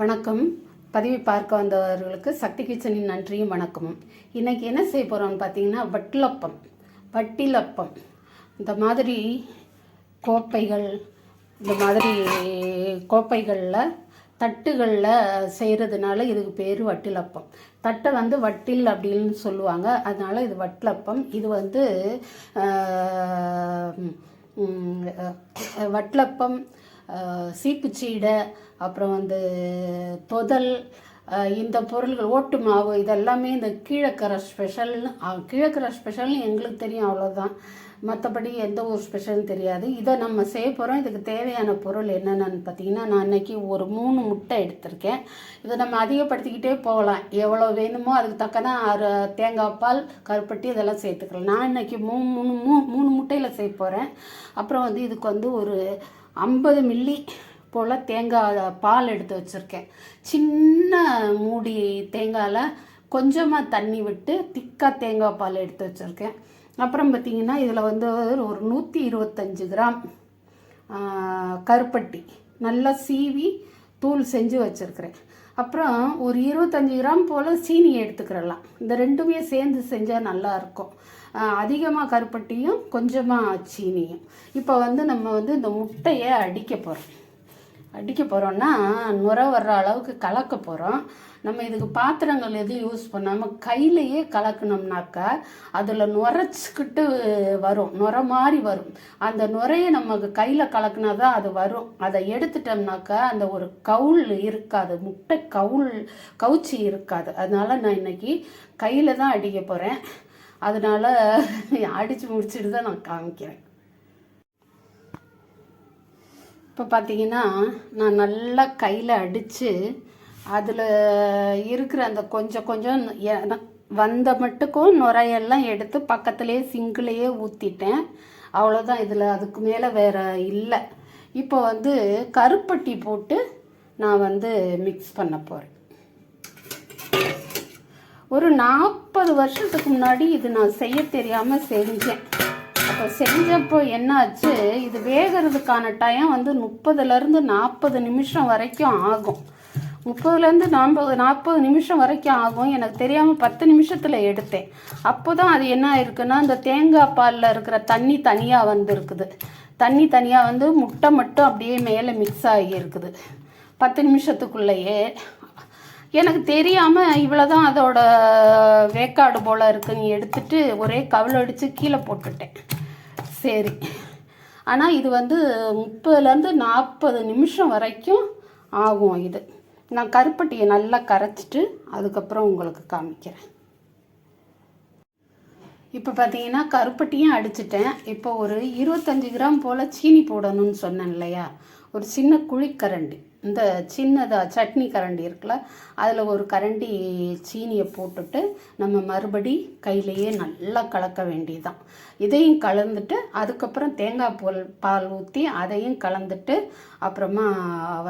வணக்கம். பதிவு பார்க்க வந்தவர்களுக்கு சக்தி கிச்சனின் நன்றியும் வணக்கமும். இன்றைக்கி என்ன செய்ய போகிறோம்னு பார்த்தீங்கன்னா வட்டிலப்பம். வட்டிலப்பம். இந்த மாதிரி கோப்பைகள் இந்த மாதிரி கோப்பைகளில் தட்டுகளில் செய்கிறதுனால இதுக்கு பேர் வட்டிலப்பம். தட்டை வந்து வட்டில் அப்படின்னு சொல்லுவாங்க. அதனால் இது வட்டிலப்பம். இது வந்து வட்லப்பம் சீப்புச்சீடை அப்புறம் வந்து தொதல் இந்த பொருள்கள் ஓட்டு மாவு இதெல்லாமே இந்த கீழக்கரை ஸ்பெஷல்னு ஆஹ், கீழக்கரை ஸ்பெஷல்னு எங்களுக்கு தெரியும் அவ்வளோதான் மற்றபடி எந்த ஒரு ஸ்பெஷல்னு தெரியாது. இதை நம்ம செய்ய போகிறோம் இதுக்கு தேவையான பொருள் என்னென்னு பார்த்தீங்கன்னா நான் அன்றைக்கி ஒரு மூணு முட்டை எடுத்திருக்கேன். இதை நம்ம அதிகப்படுத்திக்கிட்டே போகலாம். எவ்வளோ வேணுமோ அதுக்கு தக்கதான் அரை தேங்காய் பால் கருப்பட்டி இதெல்லாம் சேர்த்துக்கலாம். நான் இன்னைக்கு மூணு மூணு மூ மூணு முட்டையில் செய்ய போகிறேன் அப்புறம் வந்து இதுக்கு வந்து ஒரு ஐம்பது மில்லி போல் தேங்காய் பால் எடுத்து வச்சுருக்கேன். சின்ன மூடி தேங்காயில் கொஞ்சமாக தண்ணி விட்டு திக்காக தேங்காய் பால் எடுத்து வச்சுருக்கேன். அப்புறம் பார்த்திங்கன்னா இதில் வந்து ஒரு நூற்றி இருபத்தஞ்சு கிராம் கருப்பட்டி நல்லா சீவி தூள் செஞ்சு வச்சுருக்கிறேன். அப்புறம் ஒரு இருபத்தஞ்சி கிராம் போல் சீனி எடுத்துக்கிறலாம். இந்த ரெண்டுமே சேர்ந்து செஞ்சால் நல்லாயிருக்கும் அதிகமாக கருப்பட்டியும் கொஞ்சமாக சீனியும். இப்போ வந்து நம்ம வந்து இந்த முட்டையை அடிக்க போகிறோம் அடிக்க போகிறோன்னா நுர வர்ற அளவுக்கு கலக்க போகிறோம் நம்ம இதுக்கு பாத்திரங்கள் எதுவும் யூஸ் பண்ணாமல் கையிலையே கலக்கணும்னாக்கா அதில் நுரைச்சிக்கிட்டு வரும். நுர மாதிரி வரும். அந்த நுரையை நமக்கு கையில் கலக்குனா தான் அது வரும். அதை எடுத்துட்டோம்னாக்கா அந்த ஒரு கவுள் இருக்காது. முட்டை கவுள் கவுச்சி இருக்காது. அதனால நான் இன்னைக்கு கையில் தான் அடிக்க போகிறேன் அதனால் அடித்து முடிச்சுட்டு தான் நான் காமிக்கிறேன். இப்போ பார்த்தீங்கன்னா நான் நல்லா கையில் அடித்து அதில் இருக்கிற அந்த கொஞ்சம் கொஞ்சம் வந்த மட்டுக்கும் நுரையெல்லாம் எடுத்து பக்கத்துலேயே சிங்கிலேயே ஊற்றிட்டேன் அவ்வளோதான் இதில் அதுக்கு மேலே வேறு இல்லை. இப்போ வந்து கருப்பட்டி போட்டு நான் வந்து மிக்ஸ் பண்ண போகிறேன் ஒரு நாற்பது வருஷத்துக்கு முன்னாடி இது நான் செய்ய தெரியாமல் செஞ்சேன். இப்போ செஞ்சப்போ என்னாச்சு? இது வேகிறதுக்கான டைம் வந்து முப்பதுலேருந்து நாற்பது நிமிஷம் வரைக்கும் ஆகும். முப்பதுலேருந்து நாற்பது நாற்பது நிமிஷம் வரைக்கும் ஆகும். எனக்கு தெரியாமல் பத்து நிமிஷத்தில் எடுத்தேன். அப்போ தான் அது என்ன ஆயிருக்குன்னா இந்த தேங்காய் பாலில் இருக்கிற தண்ணி தனியாக வந்துருக்குது. தண்ணி தனியாக வந்து முட்டை மட்டும் அப்படியே மேலே மிக்ஸ் ஆகி இருக்குது பத்து நிமிஷத்துக்குள்ளேயே. எனக்கு தெரியாமல் இவ்வளோதான் அதோட வேக்காடு போல் இருக்குன்னு எடுத்துட்டு ஒரே கவலை அடித்து கீழே போட்டுட்டேன். சரி. ஆனால் இது வந்து முப்பதுலேருந்து நாற்பது நிமிஷம் வரைக்கும் ஆகும் இது. நான் கருப்பட்டியை நல்லா கரைச்சிட்டு அதுக்கப்புறம் உங்களுக்கு காமிக்கிறேன். இப்போ பார்த்தீங்கன்னா கருப்பட்டியும் அடிச்சிட்டேன். இப்போ ஒரு இருபத்தஞ்சி கிராம் போல் சீனி போடணும்னு சொன்னேன் இல்லையா? ஒரு சின்ன குழிக்கரண்டி இந்த சின்னதாக சட்னி கரண்டி இருக்குல்ல அதில் ஒரு கரண்டி சீனியை போட்டுட்டு நம்ம மறுபடி கையிலேயே நல்லா கலக்க வேண்டியதுதான். இதையும் கலந்துட்டு அதுக்கப்புறம் தேங்காய் பால் பால் ஊற்றி அதையும் கலந்துட்டு அப்புறமா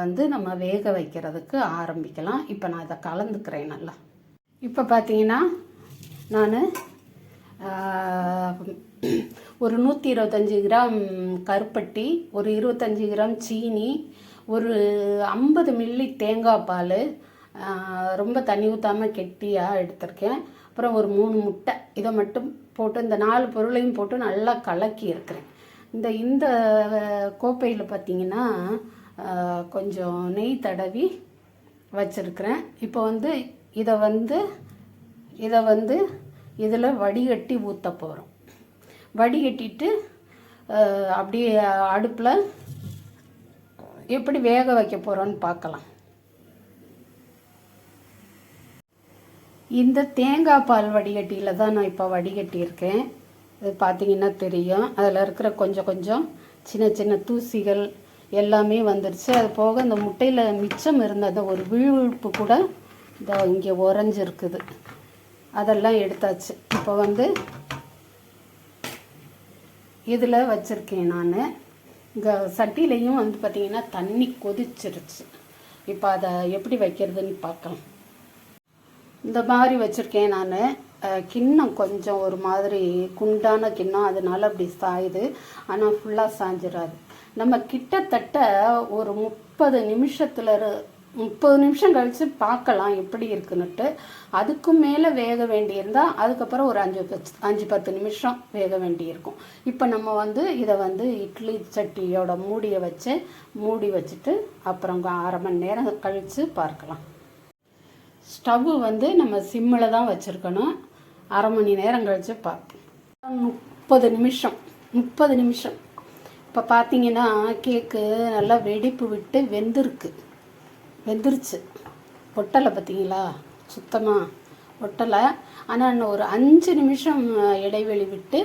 வந்து நம்ம வேக வைக்கிறதுக்கு ஆரம்பிக்கலாம். இப்போ நான் இதை கலந்துக்கிறேன் நல்லா. இப்போ பார்த்தீங்கன்னா நான் ஒரு நூற்றி இருபத்தஞ்சி கிராம் கருப்பட்டி ஒரு இருபத்தஞ்சி கிராம் சீனி ஒரு ஐம்பது மில்லி தேங்காய் பால் ரொம்ப தண்ணி ஊற்றாமல் கெட்டியாக எடுத்திருக்கேன். அப்புறம் ஒரு மூணு முட்டை. இதை மட்டும் போட்டு இந்த நாலு பொருளையும் போட்டு நல்லா கலக்கி இருக்கிறேன் இந்த இந்த கோப்பையில் பார்த்தீங்கன்னா கொஞ்சம் நெய் தடவி வச்சுருக்கிறேன். இப்போ வந்து இதை வந்து இதை வந்து இதில் வடிகட்டி ஊற்ற போகிறோம் வடிகட்டிட்டு அப்படியே அடுப்பில் எப்படி வேக வைக்க போகிறோன்னு பார்க்கலாம். இந்த தேங்காய் பால் வடிகட்டியில் தான் நான் இப்போ வடிகட்டியிருக்கேன். இது பார்த்தீங்கன்னா தெரியும். அதில் இருக்கிற கொஞ்சம் கொஞ்சம் சின்ன சின்ன தூசிகள் எல்லாமே வந்துருச்சு. அது போக இந்த முட்டையில் மிச்சம் இருந்த அந்த ஒரு விழுவிழுப்பு கூட இந்த இங்கே உறைஞ்சிருக்குது. அதெல்லாம் எடுத்தாச்சு. இப்போ வந்து இதில் வச்சுருக்கேன் நான். இங்கே சட்டிலையும் வந்து பார்த்திங்கன்னா தண்ணி கொதிச்சிருச்சு. இப்போ அதை எப்படி வைக்கிறதுன்னு பார்க்கலாம் இந்த மாதிரி வச்சுருக்கேன் நான். கிண்ணம் கொஞ்சம் ஒரு மாதிரி குண்டான கிண்ணம் அதனால் அப்படி சாயுது. ஆனால் ஃபுல்லாக சாஞ்சிடாது நம்ம கிட்டத்தட்ட ஒரு முப்பது நிமிஷத்தில் முப்பது நிமிஷம் கழித்து பார்க்கலாம் எப்படி இருக்குன்னுட்டு. அதுக்கும் மேலே வேக வேண்டியிருந்தால் அதுக்கப்புறம் ஒரு அஞ்சு பத்து அஞ்சு பத்து நிமிஷம் வேக வேண்டியிருக்கும். இப்போ நம்ம வந்து இதை வந்து இட்லி சட்டியோட மூடியை வச்சு மூடி வச்சுட்டு அப்புறம் அரை மணி நேரம் கழித்து பார்க்கலாம். ஸ்டவ்வு வந்து நம்ம சிம்மில் தான் வச்சுருக்கணும். அரை மணி நேரம் கழித்து பார்ப்போம். முப்பது நிமிஷம் முப்பது நிமிஷம். இப்போ பார்த்தீங்கன்னா கேக்கு நல்லா வெடிப்பு விட்டு வெந்திருக்கு. வெந்துருச்சு. ஒட்டலை பார்த்தீங்களா? சுத்தமாக ஒட்டலை ஆனால் இன்னும் ஒரு அஞ்சு நிமிஷம் இடைவெளி விட்டு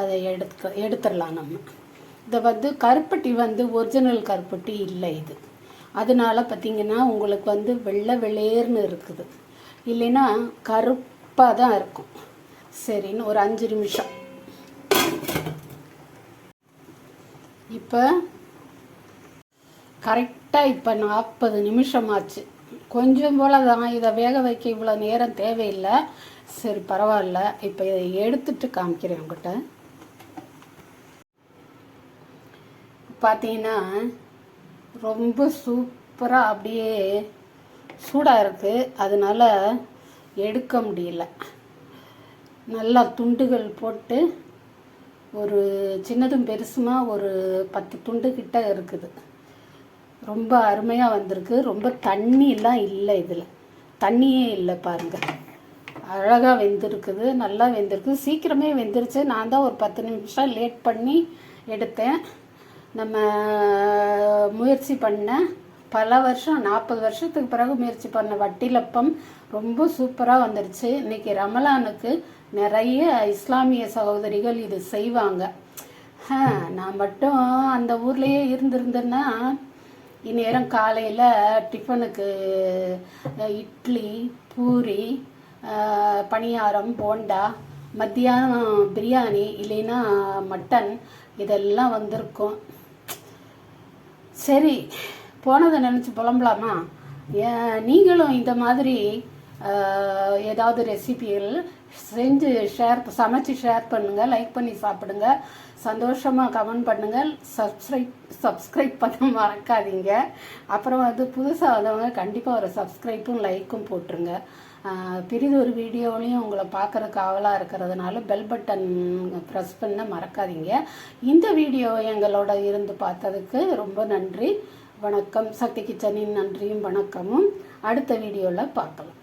அதை எடுக்க எடுத்துடலாம் நம்ம. இதை வந்து கருப்பட்டி வந்து ஒரிஜினல் கருப்பட்டி இல்லை இது. அதனால பார்த்தீங்கன்னா உங்களுக்கு வந்து வெள்ளை வெளேர்னு இருக்குது. இல்லைன்னா கருப்பாக தான் இருக்கும். சரின்னு ஒரு அஞ்சு நிமிஷம். இப்போ கரெக்டாக இப்போ நாற்பது நிமிஷம் ஆச்சு கொஞ்சம் போல தான் இதை வேக வைக்க இவ்வளோ நேரம் தேவையில்லை. சரி பரவாயில்ல. இப்போ இதை எடுத்துட்டு காமிக்கிறேன் உங்கள்கிட்ட பார்த்தீங்கன்னா ரொம்ப சூப்பராக அப்படியே சூடாக இருக்குது அதனால் எடுக்க முடியல. நல்லா துண்டுகள் போட்டு ஒரு சின்னதும் பெருசுமா ஒரு பத்து துண்டு கிட்ட இருக்குது. ரொம்ப அருமையாக வந்திருக்கு. ரொம்ப தண்ணியெலாம் இல்லை இதில். தண்ணியே இல்லை பாருங்கள் அழகாக வெந்திருக்குது நல்லா வெந்திருக்கு. சீக்கிரமே வெந்துருச்சு. நான் தான் ஒரு பத்து நிமிஷம் லேட் பண்ணி எடுத்தேன். நம்ம முயற்சி பண்ண பல வருஷம் நாற்பது வருஷத்துக்கு பிறகு முயற்சி பண்ண வட்டிலப்பம் ரொம்ப சூப்பராக வந்துருச்சு. இன்னைக்கு ரமலானுக்கு நிறைய இஸ்லாமிய சகோதரிகள் இது செய்வாங்க. நான் மட்டும் அந்த ஊர்லேயே இருந்திருந்தேன்னா இந்நேரம் காலையில் டிஃபனுக்கு இட்லி பூரி பணியாரம் போண்டா மத்தியானம் பிரியாணி இல்லைன்னா மட்டன் இதெல்லாம் வந்திருக்கும். சரி போனதை நினச்சி புலம்பலாமா? ஏன் நீங்களும் இந்த மாதிரி ஏதாவது ரெசிபிகள் செஞ்சு ஷேர் சமைச்சு ஷேர் பண்ணுங்கள் லைக் பண்ணி சாப்பிடுங்க. சந்தோஷமாக கமெண்ட் பண்ணுங்கள் சப்ஸ்கிரைப் சப்ஸ்கிரைப் பண்ண மறக்காதீங்க. அப்புறம் வந்து புதுசாக வந்தவங்க கண்டிப்பாக ஒரு சப்ஸ்கிரைப்பும் லைக்கும் போட்டுருங்க. பெரிது ஒரு வீடியோலையும் உங்களை பார்க்குறக்கு ஆவலாக இருக்கிறதுனால பெல் பட்டன் ப்ரெஸ் பண்ண மறக்காதீங்க. இந்த வீடியோ எங்களோட இருந்து பார்த்ததுக்கு ரொம்ப நன்றி. வணக்கம். சக்தி கிச்சனின் நன்றியும் வணக்கமும். அடுத்த வீடியோவில் பார்க்கலாம்.